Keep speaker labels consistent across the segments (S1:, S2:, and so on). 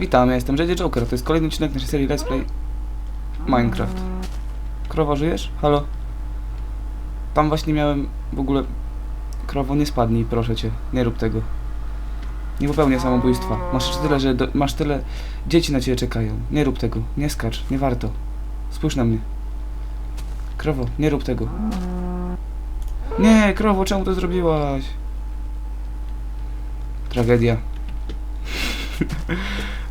S1: Witam, ja jestem JJ Joker, to jest kolejny odcinek naszej serii Let's Play Minecraft. Krowa, żyjesz? Halo? Tam właśnie miałem w ogóle... Krowo, nie spadnij, proszę cię, nie rób tego. Nie popełniaj samobójstwa. Masz tyle, że do, masz tyle... Dzieci na ciebie czekają. Nie rób tego, nie skacz, nie warto. Spójrz na mnie. Krowo, nie rób tego. Nie, krowo, czemu to zrobiłaś? Tragedia.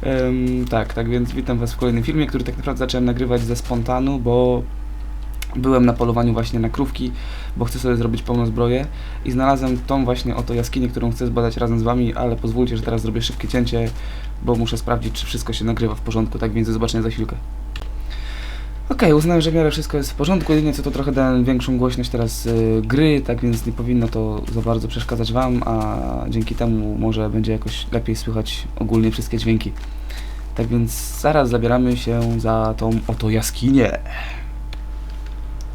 S1: Em, tak, tak więc witam was w kolejnym filmie, który tak naprawdę zacząłem nagrywać ze spontanu, bo byłem na polowaniu właśnie na krówki, bo chcę sobie zrobić pełną zbroję i znalazłem tą właśnie oto jaskinię, którą chcę zbadać razem z wami, ale pozwólcie, że teraz zrobię szybkie cięcie, bo muszę sprawdzić, czy wszystko się nagrywa w porządku, tak więc do zobaczenia za chwilkę. Okej, uznałem, że w miarę wszystko jest w porządku, jedynie co to trochę dałem większą głośność teraz y, gry, tak więc nie powinno to za bardzo przeszkadzać Wam, a dzięki temu może będzie jakoś lepiej słychać ogólnie wszystkie dźwięki. Tak więc zaraz zabieramy się za tą oto jaskinię.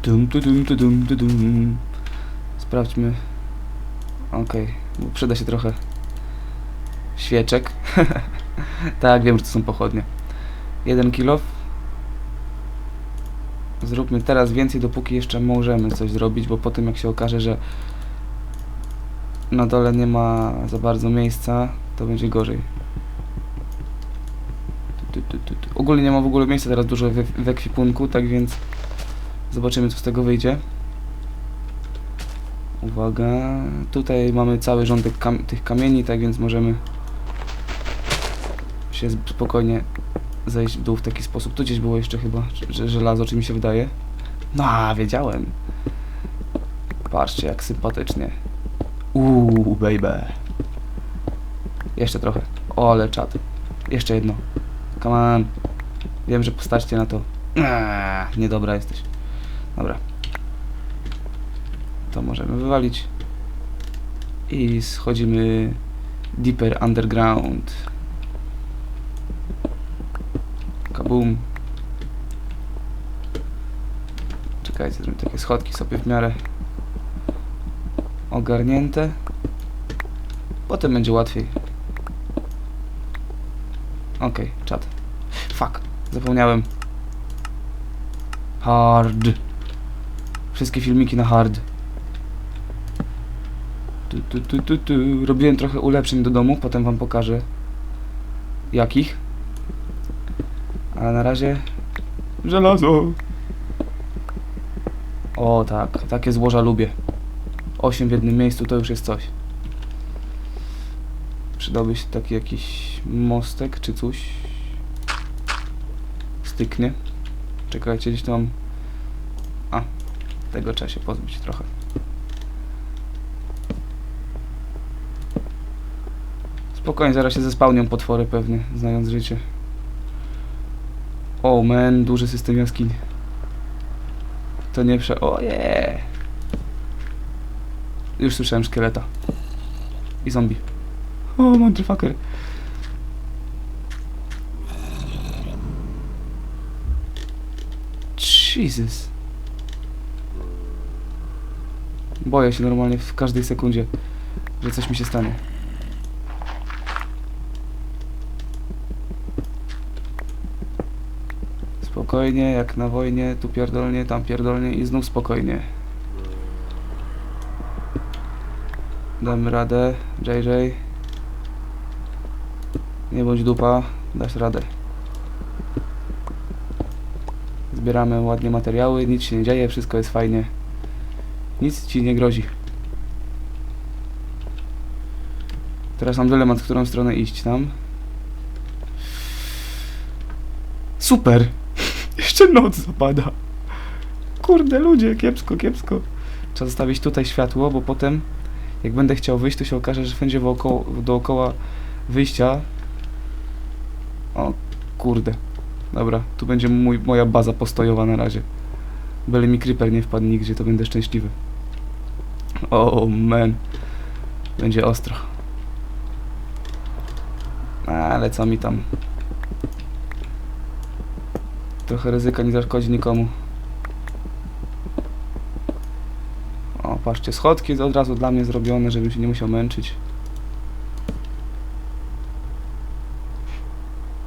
S1: Dum, tu, dum, tu, dum, tu, dum. Sprawdźmy. Okej, bo przyda się trochę świeczek. tak, wiem, że to są pochodnie. Jeden kilo. Zróbmy teraz więcej, dopóki jeszcze możemy coś zrobić, bo po tym jak się okaże, że na dole nie ma za bardzo miejsca, to będzie gorzej. Ogólnie nie ma w ogóle miejsca teraz dużo w, w ekwipunku, tak więc zobaczymy co z tego wyjdzie. Uwaga, tutaj mamy cały rządek kam tych kamieni, tak więc możemy się sp- spokojnie zejść w dół w taki sposób. Tu gdzieś było jeszcze chyba że żelazo, czy mi się wydaje. No, wiedziałem. Patrzcie, jak sympatycznie. Uuu, baby. Jeszcze trochę. O, ale czad. Jeszcze jedno. Come on. Wiem, że postaćcie na to. Eee, niedobra jesteś. Dobra. To możemy wywalić. I schodzimy deeper underground. Kabum. Czekajcie, zrobię takie schodki sobie w miarę ogarnięte. Potem będzie łatwiej. Okej, czat. Fuck, zapomniałem. Hard. Wszystkie filmiki na hard. Tu, tu, tu, tu, tu. Robiłem trochę ulepszeń do domu, potem wam pokażę. Jakich? Ale na razie... Żelazo! O tak, takie złoża lubię. 8 w jednym miejscu to już jest coś. Przydałby się taki jakiś mostek czy coś. Styknie. Czekajcie, gdzieś tu mam... A, tego trzeba się pozbyć trochę. Spokojnie, zaraz się zespałnią potwory pewnie, znając życie. O oh man, duży system jaskiń. To nie prze... O yeah. Już słyszałem szkieleta. I zombie. O, motherfucker. Jesus. Boję się normalnie w każdej sekundzie, że coś mi się stanie. Spokojnie, jak na wojnie, tu pierdolnie, tam pierdolnie i znów spokojnie. Damy radę, JJ. Nie bądź dupa, dasz radę. Zbieramy ładnie materiały, nic się nie dzieje, wszystko jest fajnie. Nic ci nie grozi. Teraz mam dylemat, w którą stronę iść tam. Super! Jeszcze noc zapada. Kurde ludzie, kiepsko, kiepsko. Trzeba zostawić tutaj światło, bo potem jak będę chciał wyjść, to się okaże, że wszędzie wokoło, dookoła wyjścia... O kurde. Dobra, tu będzie mój, moja baza postojowa na razie. Byle mi creeper nie wpadł nigdzie, to będę szczęśliwy. O man. Będzie ostro. Ale co mi tam. Trochę ryzyka nie zaszkodzi nikomu. O, patrzcie, schodki od razu dla mnie zrobione, żebym się nie musiał męczyć.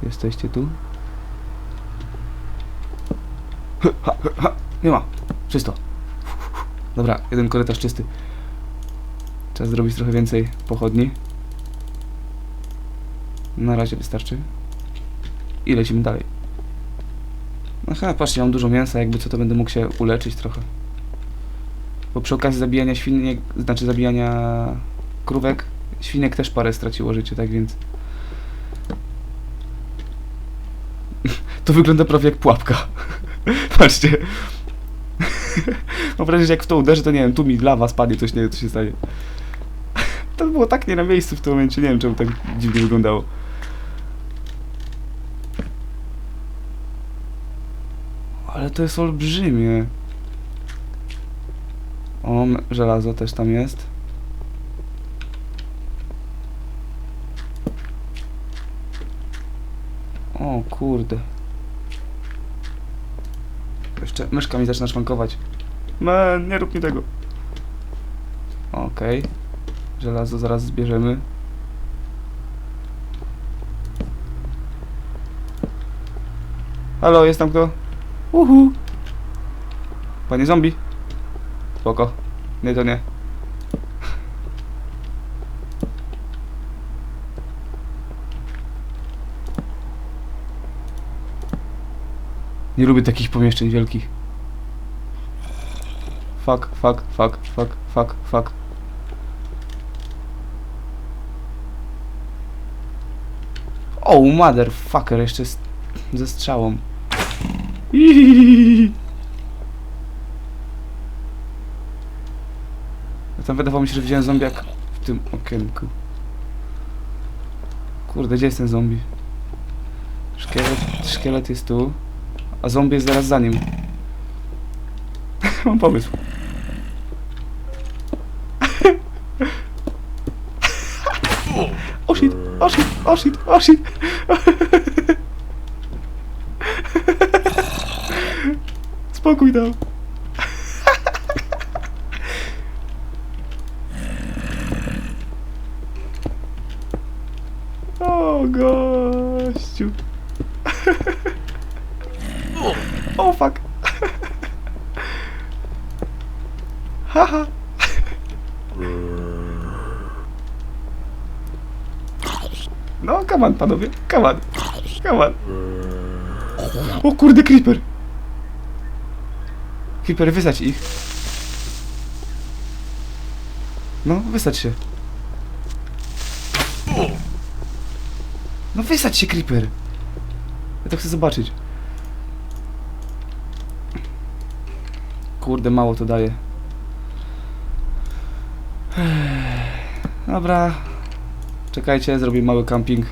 S1: Jesteście tu? Ha, ha. Nie ma. Czysto. Dobra, jeden korytarz czysty. Trzeba zrobić trochę więcej pochodni. Na razie wystarczy. I lecimy dalej. Aha, patrzcie, mam dużo mięsa, jakby co to będę mógł się uleczyć trochę. Bo przy okazji zabijania świniek, znaczy zabijania krówek, świnek też parę straciło życie, tak więc... To wygląda prawie jak pułapka. Patrzcie. Mam wrażenie, że jak w to uderzy, to nie wiem, tu mi lawa spadnie, coś nie wiem, co się stanie. To było tak nie na miejscu w tym momencie, nie wiem, czemu tak dziwnie wyglądało. Ale to jest olbrzymie. O, żelazo też tam jest. O kurde. Jeszcze myszka mi zaczyna szwankować. Man, nie rób mi tego. Okej. Żelazo zaraz zbierzemy. Halo, jest tam kto? Uhu. Panie zombie. Spoko. Nie, to nie. Nie lubię takich pomieszczeń wielkich. Fuck, fuck, fuck, fuck, fuck, fuck. O, motherfucker, jeszcze z, ze strzałą. Iiii. Ja tam wydawało mi się, że widziałem zombiak w tym okienku. Kurde, gdzie jest ten zombie? Szkielet, szkielet jest tu, a zombie jest zaraz za nim. Mam pomysł. O shit, o shit, o shit, o shit. Spokój tam. O gościu. O fuck. Haha. No, come on, panowie, come on, come on. O kurde, creeper. Creeper, wysać ich. No, wysać się. No wysać się, creeper. Ja to chcę zobaczyć. Kurde, mało to daje. Dobra. Czekajcie, zrobię mały camping.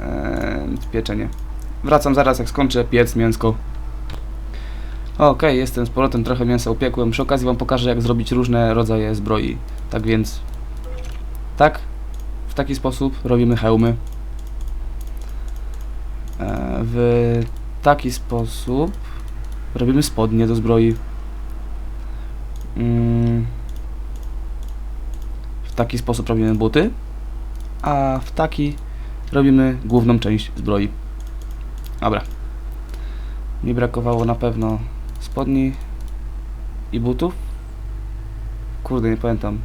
S1: Eee, pieczenie. Wracam zaraz, jak skończę piec, mięsko. Okej, jestem z powrotem, trochę mięsa upiekłem. Przy okazji wam pokażę, jak zrobić różne rodzaje zbroi. Tak więc... Tak, w taki sposób robimy hełmy. E, w taki sposób robimy spodnie do zbroi. Mm. W taki sposób robimy buty, a w taki robimy główną część zbroi. Dobra. Mi brakowało na pewno spodni i butów. Kurde, nie pamiętam.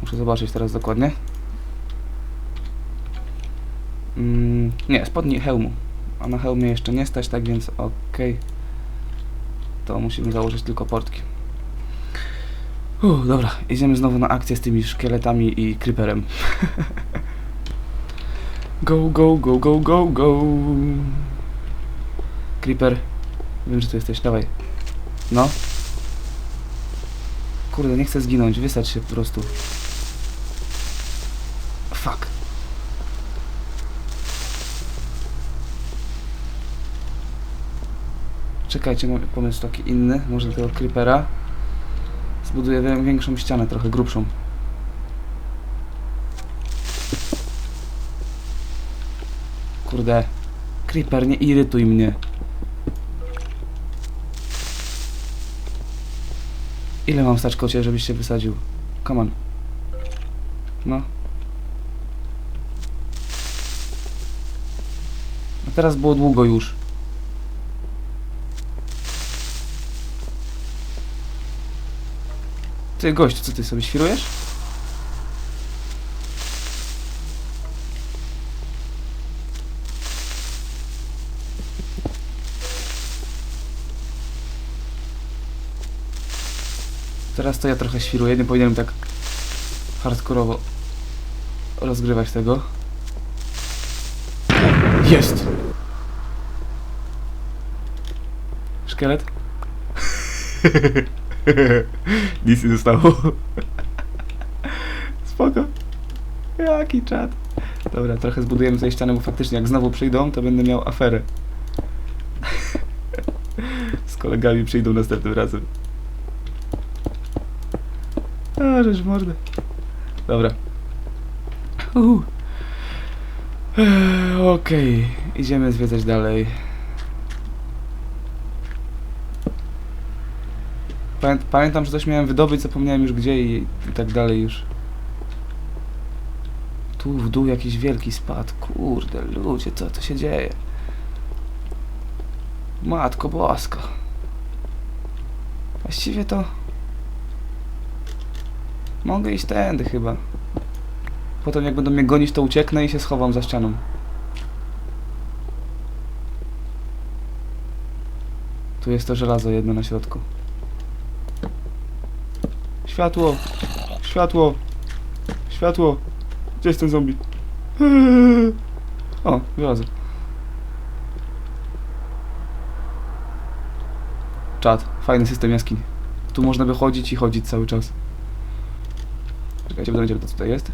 S1: Muszę zobaczyć teraz dokładnie. Mm, nie, spodni hełmu. A na hełmie jeszcze nie stać, tak więc okej. To musimy założyć tylko portki. Uff, dobra, idziemy znowu na akcję z tymi szkieletami i creeperem. go, go, go, go, go, go. Creeper. Wiem, że tu jesteś, dawaj. No. Kurde, nie chcę zginąć, wysać się po prostu. Fuck. Czekajcie, mam pomysł taki inny, może tego creepera. Zbuduję wię- większą ścianę, trochę grubszą. Kurde. Creeper, nie irytuj mnie. Ile mam stać kocie, żebyś się wysadził? Come on. No. A teraz było długo już. Ty gość, co ty sobie świrujesz? Teraz to ja trochę świruję, nie powinienem tak hardkorowo rozgrywać tego. Jest! Szkielet? Nic nie zostało. Spoko. Jaki czad. Dobra, trochę zbudujemy tutaj ścianę, bo faktycznie jak znowu przyjdą, to będę miał aferę. Z kolegami przyjdą następnym razem. W mordę. Dobra. Eee, Okej, idziemy zwiedzać dalej. Pamię pamiętam, że coś miałem wydobyć, zapomniałem już gdzie i, i tak dalej już. Tu w dół jakiś wielki spad. Kurde, ludzie, co to się dzieje? Matko boska. Właściwie to... Mogę iść tędy chyba. Potem jak będą mnie gonić, to ucieknę i się schowam za ścianą. Tu jest to żelazo jedno na środku. Światło! Światło! Światło! Gdzie jest ten zombie? O, żelazo. Czad. Fajny system jaskiń. Tu można by chodzić i chodzić cały czas. Czekajcie, będę wiedział, co tutaj jest.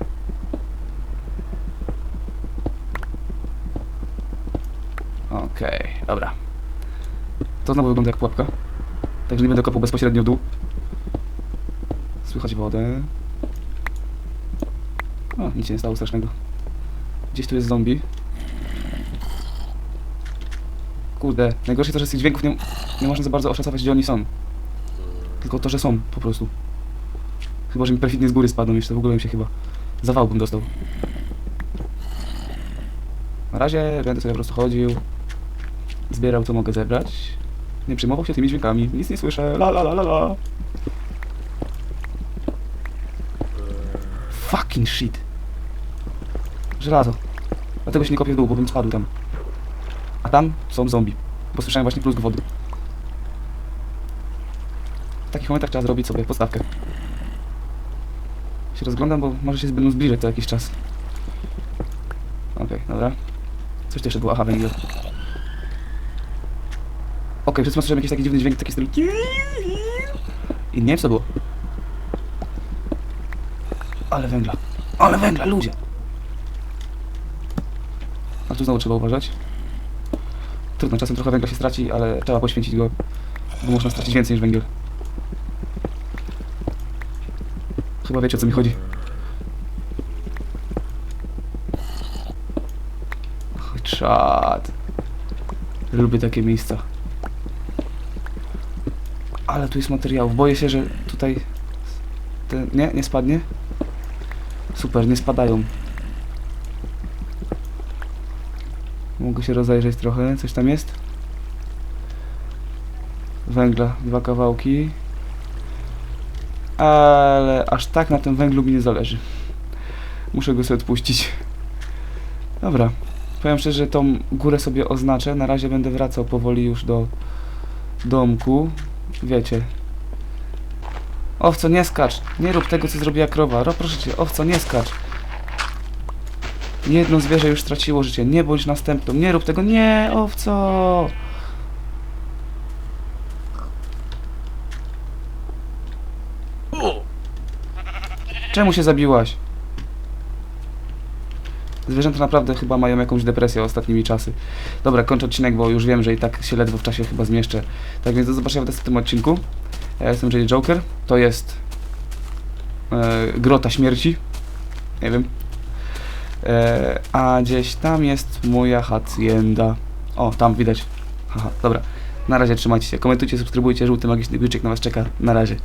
S1: Okej, dobra. To znowu wygląda jak pułapka. Także nie będę kopał bezpośrednio w dół. Słychać wodę. O, nic się nie stało strasznego. Gdzieś tu jest zombie. Kurde, najgorsze to, że z tych dźwięków nie, nie można za bardzo oszacować, gdzie oni są. Tylko to, że są, po prostu. Chyba, że mi perfidnie z góry spadną jeszcze, w ogóle bym się chyba zawał bym dostał. Na razie będę sobie po prostu chodził, zbierał co mogę zebrać. Nie przejmował się tymi dźwiękami, nic nie słyszę, la la la la la. Fucking shit. Żelazo. Dlatego się nie kopię w dół, bo bym spadł tam. A tam są zombie. Bo słyszałem właśnie plusk wody. W takich momentach trzeba zrobić sobie podstawkę. Się rozglądam, bo może się będą zbliżać co jakiś czas. Okej, dobra. Coś tu jeszcze było, aha, węgiel. Okej, okay, słyszałem jakiś taki dziwny dźwięk, taki styl. I nie wiem co było. Ale węgla. Ale węgla, ludzie! A tu znowu trzeba uważać. Trudno, czasem trochę węgla się straci, ale trzeba poświęcić go, bo można stracić więcej niż węgiel. Chyba wiecie o co mi chodzi. Oj, Czad. Lubię takie miejsca. Ale tu jest materiałów. Boję się, że tutaj... Te... Nie, nie spadnie? Super, nie spadają. Mogę się rozejrzeć trochę. Coś tam jest? Węgla, dwa kawałki. Ale aż tak na tym węglu mi nie zależy. Muszę go sobie odpuścić. Dobra. Powiem szczerze, że tą górę sobie oznaczę. Na razie będę wracał powoli już do domku. Wiecie. Owco, nie skacz. Nie rób tego, co zrobiła krowa. Ro, proszę cię, owco, nie skacz. Jedno zwierzę już straciło życie. Nie bądź następną. Nie rób tego. Nie, owco. Czemu się zabiłaś? Zwierzęta naprawdę chyba mają jakąś depresję ostatnimi czasy. Dobra, kończę odcinek, bo już wiem, że i tak się ledwo w czasie chyba zmieszczę. Tak więc do zobaczenia w następnym odcinku. Ja jestem Jay Joker. To jest e, Grota Śmierci. Nie wiem. E, a gdzieś tam jest moja hacienda. O, tam widać. Haha, dobra. Na razie trzymajcie się. Komentujcie, subskrybujcie. Żółty magiczny guziczek na was czeka. Na razie.